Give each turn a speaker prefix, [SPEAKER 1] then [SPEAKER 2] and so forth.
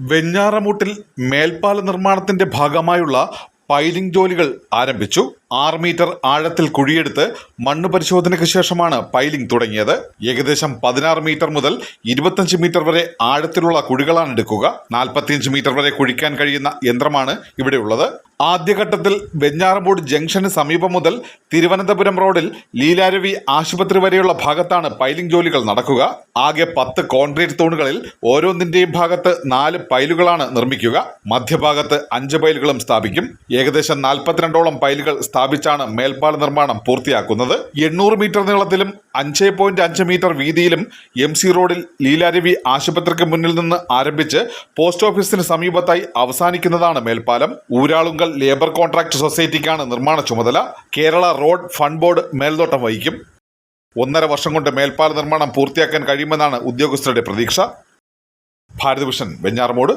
[SPEAKER 1] വെഞ്ഞാറമൂട്ടിൽ മേൽപ്പാല നിർമ്മാണത്തിന്റെ ഭാഗമായുള്ള പൈലിംഗ് ജോലികൾ ആരംഭിച്ചു. ആറ് മീറ്റർ ആഴത്തിൽ കുഴിയെടുത്ത് മണ്ണ് പരിശോധനയ്ക്ക് ശേഷമാണ് പൈലിംഗ് തുടങ്ങിയത്. ഏകദേശം പതിനാറ് മീറ്റർ മുതൽ ഇരുപത്തഞ്ച് മീറ്റർ വരെ ആഴത്തിലുള്ള കുഴികളാണ് എടുക്കുക. നാൽപ്പത്തിയഞ്ച് മീറ്റർ വരെ കുഴിക്കാൻ കഴിയുന്ന യന്ത്രമാണ് ഇവിടെയുള്ളത് ആദ്യഘട്ടത്തിൽ വെഞ്ഞാറമൂട് ജംഗ്ഷന് സമീപം മുതൽ തിരുവനന്തപുരം റോഡിൽ ലീലാരവി ആശുപത്രി വരെയുള്ള ഭാഗത്താണ് പൈലിംഗ് ജോലികൾ നടക്കുക. ആകെ പത്ത് കോൺക്രീറ്റ് തൂണുകളിൽ ഓരോന്നിന്റെയും ഭാഗത്ത് നാല് പൈലുകളാണ് നിർമ്മിക്കുക. മധ്യഭാഗത്ത് അഞ്ച് പൈലുകളും സ്ഥാപിക്കും. ഏകദേശം നാൽപ്പത്തിരണ്ടോളം പൈലുകൾ സ്ഥാപിച്ചാണ് മേൽപ്പാല നിർമ്മാണം പൂർത്തിയാക്കുന്നത്. എണ്ണൂറ് മീറ്റർ നീളത്തിലും അഞ്ച് പോയിന്റ് അഞ്ച് മീറ്റർ വീതിയിലും എം സി റോഡിൽ ലീലാരവി ആശുപത്രിക്ക് മുന്നിൽ നിന്ന് ആരംഭിച്ച് പോസ്റ്റ് ഓഫീസിന് സമീപത്തായി അവസാനിക്കുന്നതാണ് മേൽപ്പാലം. ഊരാളുങ്കൽ ലേബർ കോൺട്രാക്ട് സൊസൈറ്റിക്കാണ് നിർമ്മാണ ചുമതല. കേരള റോഡ് ഫണ്ട് ബോർഡ് മേൽനോട്ടം വഹിക്കും. ഒന്നര വർഷം കൊണ്ട് മേൽപ്പാല നിർമ്മാണം പൂർത്തിയാക്കാൻ കഴിയുമെന്നാണ് ഉദ്യോഗസ്ഥരുടെ പ്രതീക്ഷ. ഭാരതഭൂഷൺ വെഞ്ഞാറമൂട്.